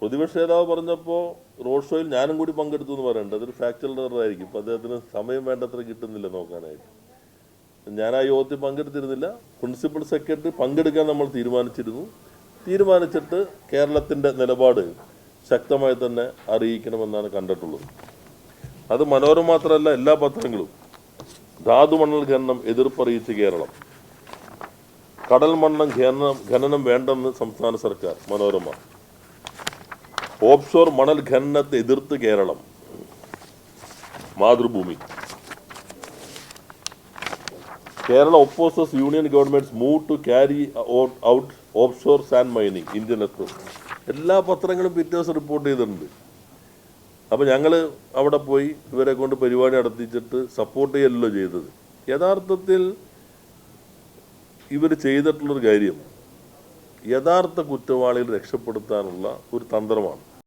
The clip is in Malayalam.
പ്രതിപക്ഷ നേതാവ് പറഞ്ഞപ്പോൾ റോഡ് ഷോയിൽ ഞാനും കൂടി പങ്കെടുത്തു എന്ന് പറയുന്നുണ്ട് അതൊരു ഫാക്ച്വൽ എററായിരിക്കും ഇപ്പം അദ്ദേഹത്തിന് സമയം വേണ്ടത്ര കിട്ടുന്നില്ല നോക്കാനായിട്ട്. ഞാൻ ആ യോഗത്തിൽ പങ്കെടുത്തിരുന്നില്ല. പ്രിൻസിപ്പൽ സെക്രട്ടറി പങ്കെടുക്കാൻ നമ്മൾ തീരുമാനിച്ചിരുന്നു. തീരുമാനിച്ചിട്ട് കേരളത്തിന്റെ നിലപാട് ശക്തമായി തന്നെ അറിയിക്കണമെന്നാണ് കണ്ടിട്ടുള്ളത്. അത് മനോരമ മാത്രമല്ല എല്ലാ പത്രങ്ങളും. ധാതു ധാതുമണൽ ഖനനം എതിർപ്പറിയിച്ച് കേരളം. കടൽ മണ്ണം ഖനനം ഖനനം വേണ്ടെന്ന് സംസ്ഥാന സർക്കാർ മനോരമ ഓഫ്ഷോർ മണൽ ഖനനത്തെ എതിർത്ത് Keralam. Mathrubhumi. Kerala opposes union government's move to carry out offshore sand mining Indian Express. എല്ലാ പത്രങ്ങളും പിറ്റേ ദിവസം റിപ്പോർട്ട് ചെയ്തിട്ടുണ്ട്. അപ്പോൾ ഞങ്ങൾ അവിടെ പോയി ഇവരെ കൊണ്ട് പരിപാടി നടത്തിച്ചിട്ട് സപ്പോർട്ട് ചെയ്യലല്ലോ ചെയ്തത്. യഥാർത്ഥത്തിൽ ഇവർ ചെയ്തിട്ടുള്ളൊരു കാര്യം യഥാർത്ഥ കുറ്റവാളികൾ രക്ഷപ്പെടുത്താനുള്ള ഒരു തന്ത്രമാണ്.